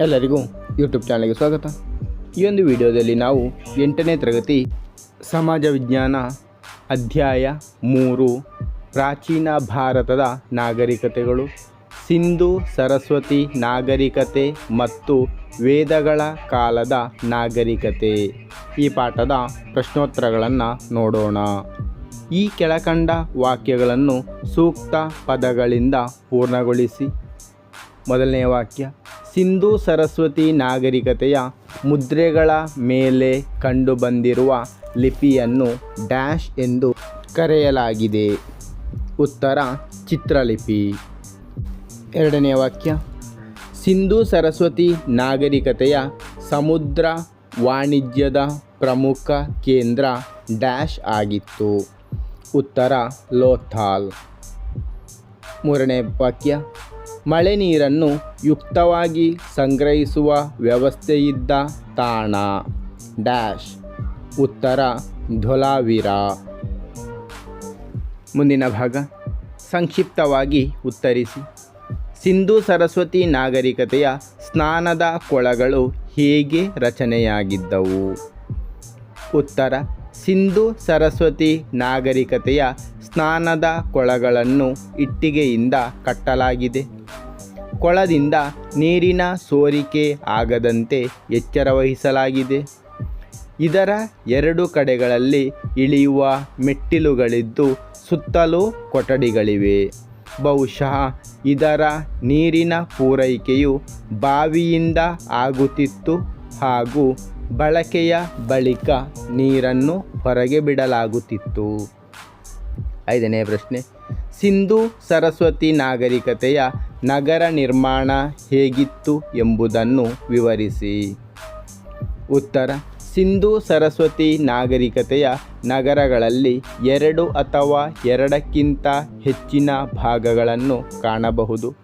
ಎಲ್ಲರಿಗೂ ಯೂಟ್ಯೂಬ್ ಚಾನಲ್ಗೆ ಸ್ವಾಗತ. ಈ ಒಂದು ವಿಡಿಯೋದಲ್ಲಿ ನಾವು ಎಂಟನೇ ತರಗತಿ ಸಮಾಜ ವಿಜ್ಞಾನ ಅಧ್ಯಾಯ ಮೂರು, ಪ್ರಾಚೀನ ಭಾರತದ ನಾಗರಿಕತೆಗಳು, ಸಿಂಧು ಸರಸ್ವತಿ ನಾಗರಿಕತೆ ಮತ್ತು ವೇದಗಳ ಕಾಲದ ನಾಗರಿಕತೆ. ಈ ಪಾಠದ ಪ್ರಶ್ನೋತ್ತರಗಳನ್ನು ನೋಡೋಣ. ಈ ಕೆಳಕಂಡ ವಾಕ್ಯಗಳನ್ನು ಸೂಕ್ತ ಪದಗಳಿಂದ ಪೂರ್ಣಗೊಳಿಸಿ. ಮೊದಲನೆಯ ವಾಕ್ಯ ಸಿಂಧು ಸರಸ್ವತಿ ನಾಗರಿಕತೆಯ ಮುದ್ರೆಗಳ ಮೇಲೆ ಕಂಡುಬಂದಿರುವ ಲಿಪಿಯನ್ನು ಡ್ಯಾಶ್ ಎಂದು ಕರೆಯಲಾಗಿದೆ. ಉತ್ತರ ಚಿತ್ರಲಿಪಿ. ಎರಡನೇ ವಾಕ್ಯ. ಸಿಂಧೂ ಸರಸ್ವತಿ ನಾಗರಿಕತೆಯ ಸಮುದ್ರ ವಾಣಿಜ್ಯದ ಪ್ರಮುಖ ಕೇಂದ್ರ ಡ್ಯಾಶ್ ಆಗಿತ್ತು. ಉತ್ತರ ಲೋಥಾಲ್. ಮೂರನೇ ವಾಕ್ಯ. ಮಳೆ ನೀರನ್ನು ಯುಕ್ತವಾಗಿ ಸಂಗ್ರಹಿಸುವ ವ್ಯವಸ್ಥೆಯಿದ್ದ ತಾಣ. ಡ್ಯಾಶ್. ಉತ್ತರ ಧೊಲಾವಿರಾ. ಮುಂದಿನ ಭಾಗ. ಸಂಕ್ಷಿಪ್ತವಾಗಿ ಉತ್ತರಿಸಿ. ಸಿಂಧು ಸರಸ್ವತಿ ನಾಗರಿಕತೆಯ ಸ್ನಾನದ ಕೊಳಗಳು ಹೇಗೆ ರಚನೆಯಾಗಿದ್ದವು? ಉತ್ತರ. ಸಿಂಧು ಸರಸ್ವತಿ ನಾಗರಿಕತೆಯ ಸ್ನಾನದ ಕೊಳಗಳನ್ನು ಇಟ್ಟಿಗೆಯಿಂದ ಕಟ್ಟಲಾಗಿದೆ. ಕೊಳದಿಂದ ನೀರಿನ ಸೋರಿಕೆ ಆಗದಂತೆ ಎಚ್ಚರವಹಿಸಲಾಗಿದೆ ಇದರ ಎರಡು ಕಡೆಗಳಲ್ಲಿ ಇಳಿಯುವ ಮೆಟ್ಟಿಲುಗಳಿದ್ದು ಸುತ್ತಲೂ ಕೊಠಡಿಗಳಿವೆ. ಬಹುಶಃ ಇದರ ನೀರಿನ ಪೂರೈಕೆಯು ಬಾವಿಯಿಂದ ಆಗುತ್ತಿತ್ತು ಹಾಗೂ ಬಳಕೆಯ ಬಳಿಕ ನೀರನ್ನು ಹೊರಗೆ ಬಿಡಲಾಗುತ್ತಿತ್ತು. ಐದನೇ ಪ್ರಶ್ನೆ, ಸಿಂಧು ಸರಸ್ವತಿ ನಾಗರಿಕತೆಯ ನಗರ ನಿರ್ಮಾಣ ಹೇಗಿತ್ತು ಎಂಬುದನ್ನು ವಿವರಿಸಿ. ಉತ್ತರ. ಸಿಂಧೂ ಸರಸ್ವತಿ ನಾಗರಿಕತೆಯ ನಗರಗಳಲ್ಲಿ ಎರಡು ಅಥವಾ ಎರಡಕ್ಕಿಂತ ಹೆಚ್ಚಿನ ಭಾಗಗಳನ್ನು ಕಾಣಬಹುದು.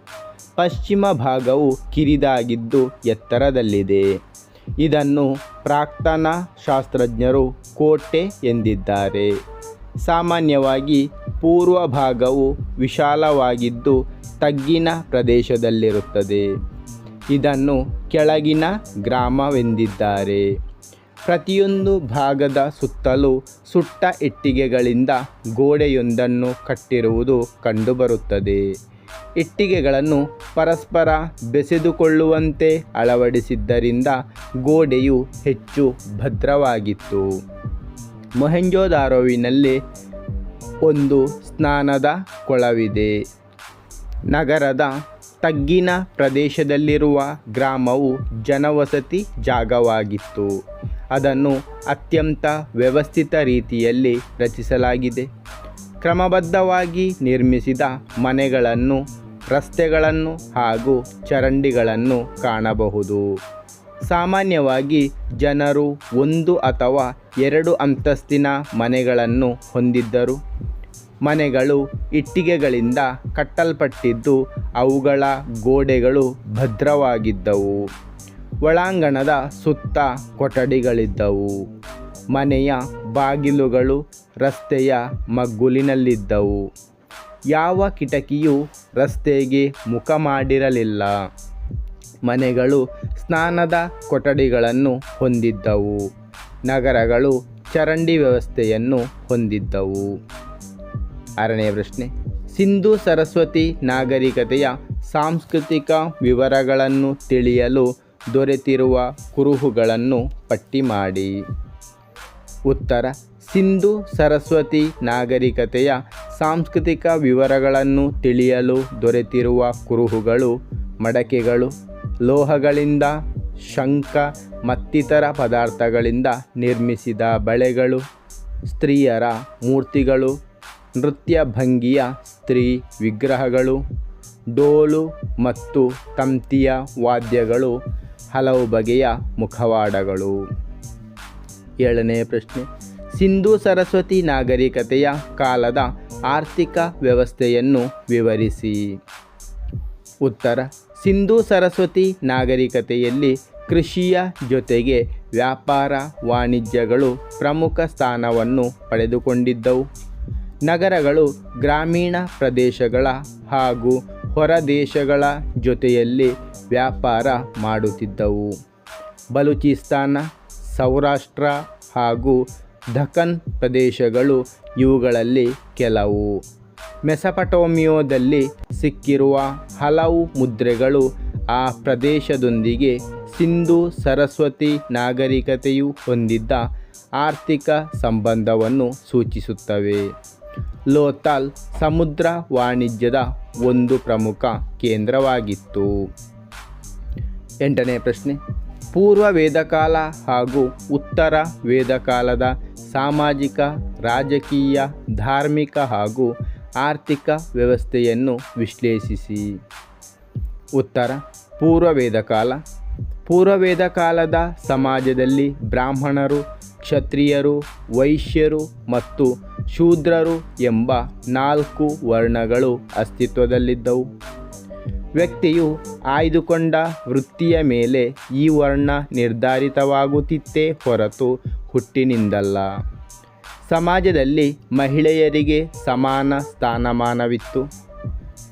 ಪಶ್ಚಿಮ ಭಾಗವು ಕಿರಿದಾಗಿದ್ದು ಎತ್ತರದಲ್ಲಿದೆ. ಇದನ್ನು ಪ್ರಾಕ್ತನ ಶಾಸ್ತ್ರಜ್ಞರು ಕೋಟೆ ಎಂದಿದ್ದಾರೆ. ಸಾಮಾನ್ಯವಾಗಿ ಪೂರ್ವ ಭಾಗವು ವಿಶಾಲವಾಗಿದ್ದು ತಗ್ಗಿನ ಪ್ರದೇಶದಲ್ಲಿರುತ್ತದೆ. ಇದನ್ನು ಕೆಳಗಿನ ಗ್ರಾಮವೆಂದಿದ್ದಾರೆ. ಪ್ರತಿಯೊಂದು ಭಾಗದ ಸುತ್ತಲೂ ಸುಟ್ಟ ಇಟ್ಟಿಗೆಗಳಿಂದ ಗೋಡೆಯೊಂದನ್ನು ಕಟ್ಟಿರುವುದು ಕಂಡುಬರುತ್ತದೆ. ಇಟ್ಟಿಗೆಗಳನ್ನು ಪರಸ್ಪರ ಬೆಸೆದುಕೊಳ್ಳುವಂತೆ ಅಳವಡಿಸಿದ್ದರಿಂದ ಗೋಡೆಯು ಹೆಚ್ಚು ಭದ್ರವಾಗಿತ್ತು. ಮೊಹೆಂಜೋದಾರೋವಿನಲ್ಲಿ ಒಂದು ಸ್ನಾನದ ಕೊಳವಿದೆ. ನಗರದ ತಗ್ಗಿನ ಪ್ರದೇಶದಲ್ಲಿರುವ ಗ್ರಾಮವು ಜನವಸತಿ ಜಾಗವಾಗಿತ್ತು. ಅದನ್ನು ಅತ್ಯಂತ ವ್ಯವಸ್ಥಿತ ರೀತಿಯಲ್ಲಿ ರಚಿಸಲಾಗಿದೆ. ಕ್ರಮಬದ್ಧವಾಗಿ ನಿರ್ಮಿಸಿದ ಮನೆಗಳನ್ನು, ರಸ್ತೆಗಳನ್ನು ಹಾಗೂ ಚರಂಡಿಗಳನ್ನು ಕಾಣಬಹುದು. ಸಾಮಾನ್ಯವಾಗಿ ಜನರು ಒಂದು ಅಥವಾ ಎರಡು ಅಂತಸ್ತಿನ ಮನೆಗಳನ್ನು ಹೊಂದಿದ್ದರು. ಮನೆಗಳು ಇಟ್ಟಿಗೆಗಳಿಂದ ಕಟ್ಟಲ್ಪಟ್ಟಿದ್ದು ಅವುಗಳ ಗೋಡೆಗಳು ಭದ್ರವಾಗಿದ್ದವು. ಒಳಾಂಗಣದ ಸುತ್ತ ಕೊಠಡಿಗಳಿದ್ದವು. ಮನೆಯ ಬಾಗಿಲುಗಳು ರಸ್ತೆಯ ಮಗ್ಗುಲಿನಲ್ಲಿದ್ದವು. ಯಾವ ಕಿಟಕಿಯೂ ರಸ್ತೆಗೆ ಮುಖ ಮಾಡಿರಲಿಲ್ಲ. ಮನೆಗಳು ಸ್ನಾನದ ಕೊಠಡಿಗಳನ್ನು ಹೊಂದಿದ್ದವು. ನಗರಗಳು ಚರಂಡಿ ವ್ಯವಸ್ಥೆಯನ್ನು ಹೊಂದಿದ್ದವು. ಆರನೇ ಪ್ರಶ್ನೆ. ಸಿಂಧು ಸರಸ್ವತಿ ನಾಗರಿಕತೆಯ ಸಾಂಸ್ಕೃತಿಕ ವಿವರಗಳನ್ನು ತಿಳಿಯಲು ದೊರೆತಿರುವ ಕುರುಹುಗಳನ್ನು ಪಟ್ಟಿ ಮಾಡಿ. ಉತ್ತರ. ಸಿಂಧು ಸರಸ್ವತಿ ನಾಗರಿಕತೆಯ ಸಾಂಸ್ಕೃತಿಕ ವಿವರಗಳನ್ನು ತಿಳಿಯಲು ದೊರೆತಿರುವ ಕುರುಹುಗಳು, ಮಡಕೆಗಳು, ಲೋಹಗಳಿಂದ ಶಂಖ, ಮತ್ತಿತರ ಪದಾರ್ಥಗಳಿಂದ ನಿರ್ಮಿಸಿದ ಬಳೆಗಳು, ಸ್ತ್ರೀಯರ ಮೂರ್ತಿಗಳು ನೃತ್ಯ ಭಂಗಿಯ ಸ್ತ್ರೀ ವಿಗ್ರಹಗಳು, ಡೋಲು ಮತ್ತು ತಂತಿಯ ವಾದ್ಯಗಳು ಹಲವು ಬಗೆಯ ಮುಖವಾಡಗಳು. ಏಳನೇ ಪ್ರಶ್ನೆ. ಸಿಂಧೂ ಸರಸ್ವತಿ ನಾಗರಿಕತೆಯ ಕಾಲದ ಆರ್ಥಿಕ ವ್ಯವಸ್ಥೆಯನ್ನು ವಿವರಿಸಿ. ಉತ್ತರ. ಸಿಂಧೂ ಸರಸ್ವತಿ ನಾಗರಿಕತೆಯಲ್ಲಿ ಕೃಷಿಯ ಜೊತೆಗೆ ವ್ಯಾಪಾರ ವಾಣಿಜ್ಯಗಳು ಪ್ರಮುಖ ಸ್ಥಾನವನ್ನು ಪಡೆದುಕೊಂಡಿದ್ದವು. ನಗರಗಳು ಗ್ರಾಮೀಣ ಪ್ರದೇಶಗಳ ಹಾಗೂ ಹೊರದೇಶಗಳ ಜೊತೆಯಲ್ಲಿ ವ್ಯಾಪಾರ ಮಾಡುತ್ತಿದ್ದವು. ಬಲೂಚಿಸ್ತಾನ, ಸೌರಾಷ್ಟ್ರ ಹಾಗೂ ದಖನ್ ಪ್ರದೇಶಗಳು ಇವುಗಳಲ್ಲಿ ಕೆಲವು. ಮೆಸಪಟೋಮಿಯೋದಲ್ಲಿ ಸಿಕ್ಕಿರುವ ಹಲವು ಮುದ್ರೆಗಳು ಆ ಪ್ರದೇಶದೊಂದಿಗೆ ಸಿಂಧು ಸರಸ್ವತಿ ನಾಗರಿಕತೆಯು ಹೊಂದಿದ್ದ ಆರ್ಥಿಕ ಸಂಬಂಧವನ್ನು ಸೂಚಿಸುತ್ತವೆ. ಲೋಥಾಲ್ ಸಮುದ್ರ ವಾಣಿಜ್ಯದ ಒಂದು ಪ್ರಮುಖ ಕೇಂದ್ರವಾಗಿತ್ತು. ಎಂಟನೇ ಪ್ರಶ್ನೆ. ಪೂರ್ವ ವೇದಕಾಲ ಹಾಗೂ ಉತ್ತರ ವೇದಕಾಲದ ಸಾಮಾಜಿಕ, ರಾಜಕೀಯ, ಧಾರ್ಮಿಕ ಹಾಗೂ ಆರ್ಥಿಕ ವ್ಯವಸ್ಥೆಯನ್ನು ವಿಶ್ಲೇಷಿಸಿ. ಉತ್ತರ. ಪೂರ್ವ ವೇದಕಾಲ. ಪೂರ್ವ ವೇದಕಾಲದ ಸಮಾಜದಲ್ಲಿ ಬ್ರಾಹ್ಮಣರು, ಕ್ಷತ್ರಿಯರು, ವೈಶ್ಯರು ಮತ್ತು ಶೂದ್ರರು ಎಂಬ ನಾಲ್ಕು ವರ್ಣಗಳು ಅಸ್ತಿತ್ವದಲ್ಲಿದ್ದವು. ವ್ಯಕ್ತಿಯು ಆಯ್ದುಕೊಂಡ ವೃತ್ತಿಯ ಮೇಲೆ ಈ ವರ್ಣ ನಿರ್ಧಾರಿತವಾಗುತ್ತಿತ್ತೇ ಹೊರತು ಹುಟ್ಟಿನಿಂದಲ್ಲ. ಸಮಾಜದಲ್ಲಿ ಮಹಿಳೆಯರಿಗೆ ಸಮಾನ ಸ್ಥಾನಮಾನವಿತ್ತು.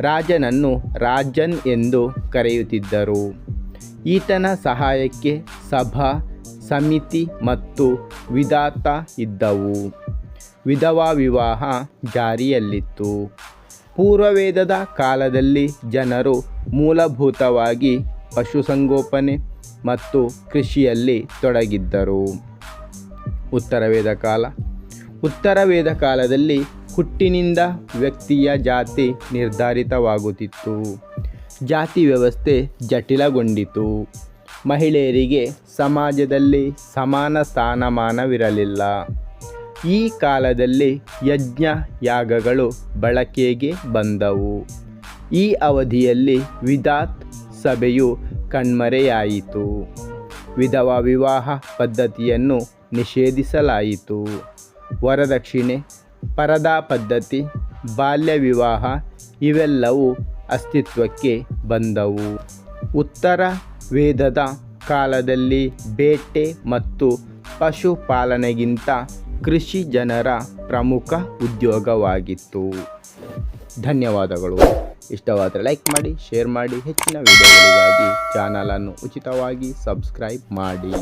ರಾಜನನ್ನು ರಾಜನ್ ಎಂದು ಕರೆಯುತ್ತಿದ್ದರು. ಈತನ ಸಹಾಯಕ್ಕೆ ಸಭಾ, ಸಮಿತಿ ಮತ್ತು ವಿಧಾತ ಇದ್ದವು. ವಿಧವಾ ವಿವಾಹ ಜಾರಿಯಲ್ಲಿತ್ತು. ಪೂರ್ವವೇದದ ಕಾಲದಲ್ಲಿ ಜನರು ಮೂಲಭೂತವಾಗಿ ಪಶುಸಂಗೋಪನೆ ಮತ್ತು ಕೃಷಿಯಲ್ಲಿ ತೊಡಗಿದ್ದರು. ಉತ್ತರ ವೇದ ಕಾಲ. ಉತ್ತರ ವೇದ ಕಾಲದಲ್ಲಿ ಹುಟ್ಟಿನಿಂದ ವ್ಯಕ್ತಿಯ ಜಾತಿ ನಿರ್ಧಾರಿತವಾಗುತ್ತಿತ್ತು. ಜಾತಿ ವ್ಯವಸ್ಥೆ ಜಟಿಲಗೊಂಡಿತು. ಮಹಿಳೆಯರಿಗೆ ಸಮಾಜದಲ್ಲಿ ಸಮಾನ ಸ್ಥಾನಮಾನವಿರಲಿಲ್ಲ. ಈ ಕಾಲದಲ್ಲಿ ಯಜ್ಞ ಯಾಗಗಳು ಬಳಕೆಗೆ ಬಂದವು. ಈ ಅವಧಿಯಲ್ಲಿ ವಿಧಾತ್ ಸಭೆಯು ಕಣ್ಮರೆಯಾಯಿತು. ವಿಧವಾ ವಿವಾಹ ಪದ್ಧತಿಯನ್ನು ನಿಷೇಧಿಸಲಾಯಿತು. ವರದಕ್ಷಿಣೆ, ಪರದಾ ಪದ್ಧತಿ, ಬಾಲ್ಯ ವಿವಾಹ ಇವೆಲ್ಲವೂ ಅಸ್ತಿತ್ವಕ್ಕೆ ಬಂದವು. ಉತ್ತರ ವೇದದ ಕಾಲದಲ್ಲಿ ಬೇಟೆ ಮತ್ತು ಪಶುಪಾಲನೆಗಿಂತ ಕೃಷಿ ಜನರ ಪ್ರಮುಖ ಉದ್ಯೋಗವಾಗಿತ್ತು. ಧನ್ಯವಾದಗಳು. ಇಷ್ಟವಾದರೆ ಲೈಕ್ ಮಾಡಿ ಶೇರ್ ಮಾಡಿ. ಹೆಚ್ಚಿನ ವಿಡಿಯೋಗಳಿಗಾಗಿ ಚಾನಲನ್ನು ಉಚಿತವಾಗಿ ಸಬ್ಸ್ಕ್ರೈಬ್ ಮಾಡಿ.